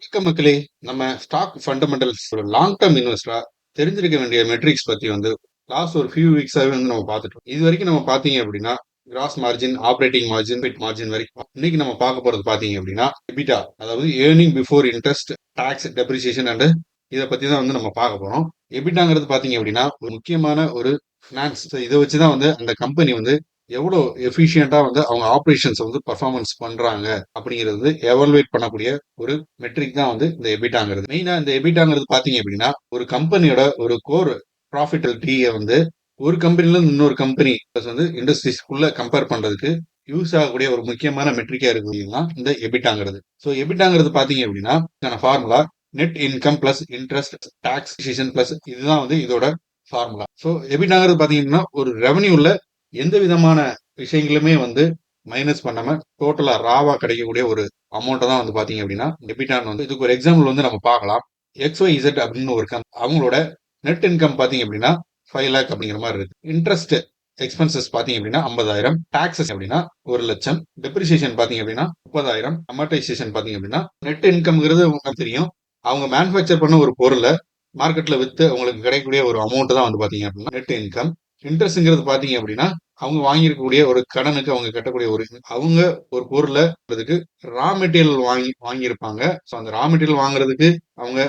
வணக்கம் மக்களே. நம்ம ஸ்டாக் ஃபண்டமெண்டல்ஸ் ஒரு லாங் டேர்ம் இன்வெஸ்டரா தெரிஞ்சிருக்க வேண்டிய மெட்ரிக்ஸ் பத்தி வந்து லாஸ்ட் ஒரு ஃபியூ வீக்ஸாவே வந்து நம்ம பார்த்துட்டோம். இது வரைக்கும் நம்ம பார்த்தீங்க அப்படின்னா கிராஸ் மார்ஜின் ஆப்ரேட்டிங் மார்ஜின் பிட் மார்ஜின் வரைக்கும் இன்னைக்கு நம்ம பார்க்க போறது பார்த்தீங்க அப்படின்னா எபிட்டா அதாவது earning before interest tax depreciation and இதை பத்தி தான் வந்து நம்ம பார்க்க போறோம். எபிட்டாங்கிறது பாத்தீங்க அப்படின்னா ஒரு முக்கியமான ஒரு ஃபினான்ஸ் இதை வச்சுதான் வந்து அந்த கம்பெனி வந்து எவ்வளோ எஃபிஷியண்டாக வந்து அவங்க ஆப்ரேஷன்ஸ் வந்து பர்ஃபார்மன்ஸ் பண்ணுறாங்க அப்படிங்கிறது எவல்வேட் பண்ணக்கூடிய ஒரு மெட்ரிக் தான் வந்து இந்த எபிட்டாங்கிறது மெயினாக இந்த எபிட்டாங்கிறது பார்த்தீங்க அப்படின்னா ஒரு கம்பெனியோட ஒரு கோர் ப்ராஃபிட்டபிலிட்டியை வந்து ஒரு கம்பெனிலேருந்து இன்னொரு கம்பெனி வந்து இண்டஸ்ட்ரீஸ்க்குள்ளே கம்பேர் பண்ணுறதுக்கு யூஸ் ஆகக்கூடிய ஒரு முக்கியமான மெட்ரிக்காக இருக்குதுன்னா இந்த எபிட்டாங்கிறது ஸோ எபிட்டாங்கிறது பார்த்தீங்க அப்படின்னா formula net income plus interest tax plus இதுதான் வந்து இதோட ஃபார்முலா ஸோ எபிட்டாங்கிறது பார்த்தீங்கன்னா ஒரு ரெவன்யூல எந்த விதமான விஷயங்களுமே வந்து மைனஸ் பண்ணாம டோட்டலா ராவா கிடைக்கக்கூடிய ஒரு அமௌண்ட்டை தான் வந்து பாத்தீங்க அப்படின்னா டெபிட்டான் வந்து இதுக்கு ஒரு எக்ஸாம்பிள் வந்து நம்ம பார்க்கலாம். எக்ஸ் ஒய் இசட் அப்படின்னு ஒரு அவங்களோட நெட் இன்கம் பாத்தீங்க அப்படின்னா ஃபைவ் லேக் அப்படிங்கிற மாதிரி இருக்கு. இன்ட்ரெஸ்ட் எக்ஸ்பென்சஸ் பாத்தீங்க அப்படின்னா ஐம்பதாயிரம். டாக்ஸஸ் அப்படின்னா ஒரு லட்சம். டெப்ரிசியேஷன் பாத்தீங்க அப்படின்னா முப்பதாயிரம். அமர்டைசேஷன் பாத்தீங்க அப்படின்னா நெட் இன்கம்ங்கிறது உங்களுக்கு தெரியும். அவங்க மேனுஃபேக்சர் பண்ண ஒரு பொருளை மார்க்கெட்ல வித்து அவங்களுக்கு கிடைக்கக்கூடிய ஒரு அமௌண்ட் தான் வந்து பாத்தீங்க அப்படின்னா நெட் இன்கம் இன்ட்ரெஸ்ட்ங்கிறது பார்த்தீங்க அப்படின்னா அவங்க வாங்கியிருக்கக்கூடிய ஒரு கடனுக்கு அவங்க கட்டக்கூடிய ஒரு அவங்க ஒரு பொருளை அதுக்கு ரா மெட்டீரியல் வாங்கி வாங்கியிருப்பாங்க. ஸோ அந்த ரா மெட்டீரியல் வாங்குறதுக்கு அவங்க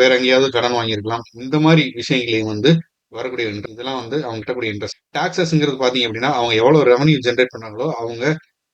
வேற எங்கேயாவது கடன் வாங்கியிருக்கலாம். இந்த மாதிரி விஷயங்களையும் வந்து வரக்கூடிய இதெல்லாம் வந்து அவங்க கிட்டக்கூடிய இன்ட்ரெஸ்ட் டாக்ஸஸ்ங்கிறது பார்த்தீங்க அப்படின்னா அவங்க எவ்வளவு ரெவன்யூ ஜென்ரேட் பண்ணாங்களோ அவங்க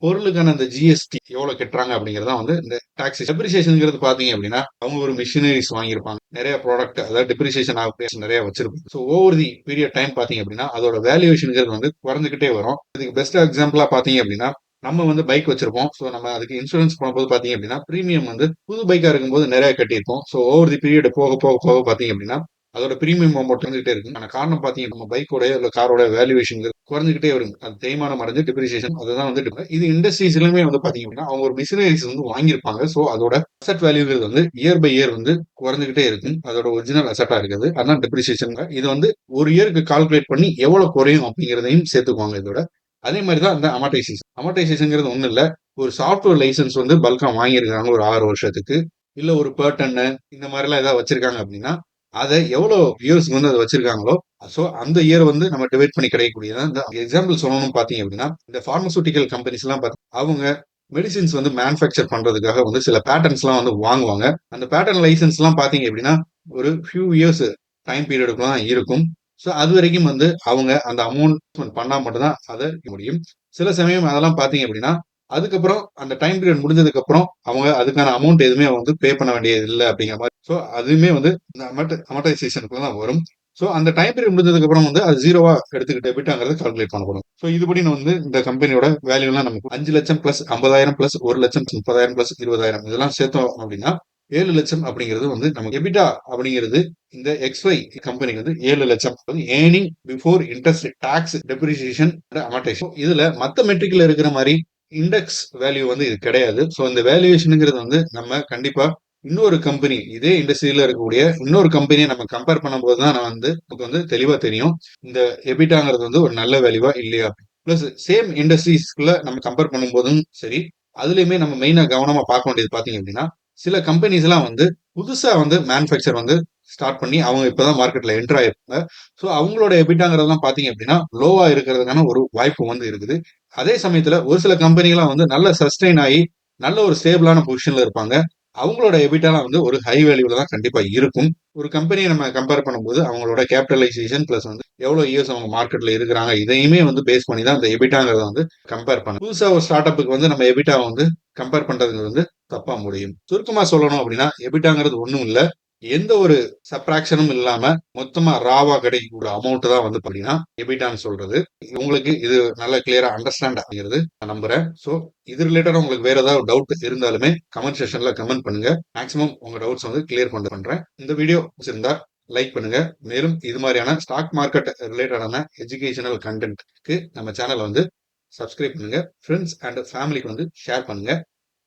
பொருளுக்கான அந்த ஜிஎஸ்டி எவ்வளவு கட்டுறாங்க அப்படிங்கறத வந்து இந்த டாக்ஸ் டெப்ரிசியேஷனுங்கிறது பாத்தீங்க அப்படின்னா அவங்க ஒரு மிஷினரிஸ் வாங்கியிருப்பாங்க. நிறைய ப்ராடக்ட் அதாவது டெப்ரிசியேஷன் ஆப்ரேஷன் நிறைய வச்சிருப்பாங்க. So over the period time பாத்தீங்க அப்படின்னா அதோட வேல்யூவேஷனுங்கிறது வந்து குறைஞ்சிக்கிட்டே வரும். இதுக்கு பெஸ்ட் எக்ஸாம்பிளா பாத்தீங்க அப்படின்னா நம்ம வந்து பைக் வச்சிருப்போம். ஸோ நம்ம அதுக்கு இன்சூரன்ஸ் பண்ணும்போது பாத்தீங்க அப்படின்னா ப்ரீமியம் வந்து புது பைக்கா இருக்கும்போது நிறைய கட்டியிருப்போம். ஸோ ஓவர் தி பீரியட் போக போக போக பாத்தீங்க அப்படின்னா அதோட பிரீமியம் அமௌண்ட் வந்துகிட்டே இருக்கும். ஆனால் காரணம் பார்த்தீங்கன்னா நம்ம பைக்கோட இல்லை காரோட வேல்யூவேஷன் குறைஞ்சிக்கிட்டே வரும் அது தேய்மானம் அடைஞ்சு டிப்ரிசியேஷன் அதுதான் வந்து இது இண்டஸ்ட்ரீஸ்லுமே வந்து பார்த்தீங்கன்னா அப்படின்னா அவங்க ஒரு மிஷினரிஸ் வந்து வாங்கியிருப்பாங்க. ஸோ அதோட அசட் வேல்யூங்கிறது வந்து இயர் பை இயர் வந்து குறைஞ்சிக்கிட்டே இருக்கும் அதோட ஒரிஜினல் அசட்டாக இருக்குது. அதான் டிப்ரிசியேஷன் இது வந்து ஒரு இயருக்கு கால்குலேட் பண்ணி எவ்வளோ குறையும் அப்படிங்கிறதையும் சேர்த்துக்குவாங்க இதோட. அதே மாதிரி தான் அந்த அமர்டைசேஷன் அமர்டைசேஷன்ங்கிறது ஒன்றும் இல்லை. ஒரு சாஃப்ட்வேர் லைசன்ஸ் வந்து பல்காக வாங்கியிருக்காங்க ஒரு ஆறு வருஷத்துக்கு. இல்லை ஒரு பேர்டன்னு இந்த மாதிரிலாம் ஏதாவது வச்சிருக்காங்க அப்படின்னா அதை எவ்வளோ இயர்ஸ்க்கு வந்து அதை வச்சிருக்காங்களோ ஸோ அந்த இயர் வந்து நம்ம டிவைட் பண்ணி கிடைக்கக்கூடியது இந்த எக்ஸாம்பிள் சொல்லணும்னு பார்த்தீங்க அப்படின்னா இந்த ஃபார்மசூட்டிக்கல் கம்பெனிஸ் எல்லாம் அவங்க மெடிசின்ஸ் வந்து மேனுஃபேக்சர் பண்றதுக்காக வந்து சில பேட்டர்ன்ஸ்லாம் வந்து வாங்குவாங்க. அந்த பேட்டர்ன் லைசன்ஸ்லாம் பார்த்தீங்க அப்படின்னா ஒரு ஃபியூ இயர்ஸ் டைம் பீரியடுக்குலாம் தான் இருக்கும். ஸோ அது வரைக்கும் வந்து அவங்க அந்த அமௌண்ட் பண்ணால் மட்டும்தான் அதை முடியும். சில சமயம் அதெல்லாம் பார்த்தீங்க அப்படின்னா அதுக்கப்புறம் அந்த டைம் பீரியட் முடிஞ்சதுக்கு அப்புறம் அவங்க அதுக்கான அமௌண்ட் எதுவுமே வந்து பே பண்ண வேண்டியது இல்லை அப்படிங்கிற மாதிரி. ஸோ அதுவுமே வந்து இந்த அமௌண்ட் தான் வரும். ஸோ அந்த டைம் பீரியட் முடிஞ்சதுக்கு அப்புறம் வந்து அது ஜீரோவா எடுத்துக்கிட்டு டெபிட்டாங்கிறது கால்குலேட் பண்ணப்படும். ஸோ இதுபடி வந்து இந்த கம்பெனியோட வேல்யூலாம் நமக்கு அஞ்சு லட்சம் பிளஸ் ஐம்பதாயிரம் பிளஸ் ஒரு லட்சம் முப்பதாயிரம் பிளஸ் இருபதாயிரம் இதெல்லாம் சேர்த்தோம் அப்படின்னா ஏழு லட்சம் அப்படிங்கிறது வந்து நமக்கு எபிட்டா அப்படிங்கிறது இந்த எக்ஸ்ஒய் கம்பெனிக்கு வந்து ஏழு லட்சம். Earning before interest tax depreciation amortisation இதுல மத்த மெட்ரிக்ல இருக்கிற மாதிரி இண்டெக்ஸ் வேல்யூ வந்து இது கிடையாது. ஸோ இந்த வேல்யூவேஷனுங்கிறது வந்து நம்ம கண்டிப்பா இன்னொரு கம்பெனி இதே இண்டஸ்ட்ரியில இருக்கக்கூடிய இன்னொரு கம்பெனியை நம்ம கம்பேர் பண்ணும்போது தான் நான் வந்து நமக்கு வந்து தெளிவா தெரியும். இந்த எபிட்டாங்கிறது வந்து ஒரு நல்ல வேல்யூவா இல்லையா? பிளஸ் சேம் இண்டஸ்ட்ரீஸ்க்குள்ள நம்ம கம்பேர் பண்ணும்போதும் சரி அதுலயுமே நம்ம மெயினா கவனமா பார்க்க வேண்டியது பாத்தீங்க அப்படின்னா சில கம்பெனிஸ் எல்லாம் வந்து புதுசா வந்து மேனுஃபேக்சர் வந்து ஸ்டார்ட் பண்ணி அவங்க இப்பதான் மார்க்கெட்ல என்டர் ஆயிருப்பாங்க ஸோ அவங்களோட எபிட்டாங்கிறதெல்லாம் பாத்தீங்க அப்படின்னா லோவா இருக்கிறதுக்கான ஒரு வாய்ப்பு வந்து இருக்குது. அதே சமயத்துல ஒரு சில கம்பெனிகள்லாம் வந்து நல்ல சஸ்டெயின் ஆகி நல்ல ஒரு ஸ்டேபிளான பொசிஷன்ல இருப்பாங்க. அவங்களோட எபிட்டாலாம் வந்து ஒரு ஹை வேல்யூல தான் கண்டிப்பா இருக்கும். ஒரு கம்பெனியை நம்ம கம்பேர் பண்ணும்போது அவங்களோட கேபிட்டலைசேஷன் பிளஸ் வந்து எவ்வளவு இயர்ஸ் அவங்க மார்க்கெட்ல இருக்கிறாங்க இதையுமே வந்து பேஸ் பண்ணி தான் அந்த எபிட்டாங்கிறத வந்து கம்பேர் பண்ணும் புதுசா ஒரு ஸ்டார்ட் அப்புக்கு வந்து நம்ம எபிட்டா வந்து கம்பேர் பண்றது வந்து தப்பா முடியும். சுருக்கமா சொல்லணும் அப்படின்னா எபிட்டாங்கிறது ஒண்ணும் இல்லை. எந்த ஒரு சப்ராக்ஷனும் இல்லாம மொத்தமா ராவா கிடைக்கக்கூடிய அமௌண்ட் தான் வந்து பாத்தீங்கன்னா எபிட்டான்னு சொல்றது. உங்களுக்கு இது நல்ல கிளியரா அண்டர்ஸ்டாண்ட் ஆகிறது நான் நம்புறேன். சோ இது ரிலேட்டடா உங்களுக்கு வேற ஏதாவது டவுட் இருந்தாலுமே கமெண்ட் செஷன்ல கமெண்ட் பண்ணுங்க. மேக்ஸிமம் உங்க டவுட்ஸ் வந்து கிளியர் பண்ண பண்றேன். இந்த வீடியோ இருந்தா லைக் பண்ணுங்க. மேலும் இது மாதிரியான ஸ்டாக் மார்க்கெட் ரிலேட்டடான எஜுகேஷனல் கண்டென்ட்க்கு நம்ம சேனலை வந்து சப்ஸ்கிரைப் பண்ணுங்க. ஃப்ரெண்ட்ஸ் அண்ட் ஃபேமிலிக்கு வந்து ஷேர் பண்ணுங்க.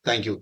தேங்க்யூ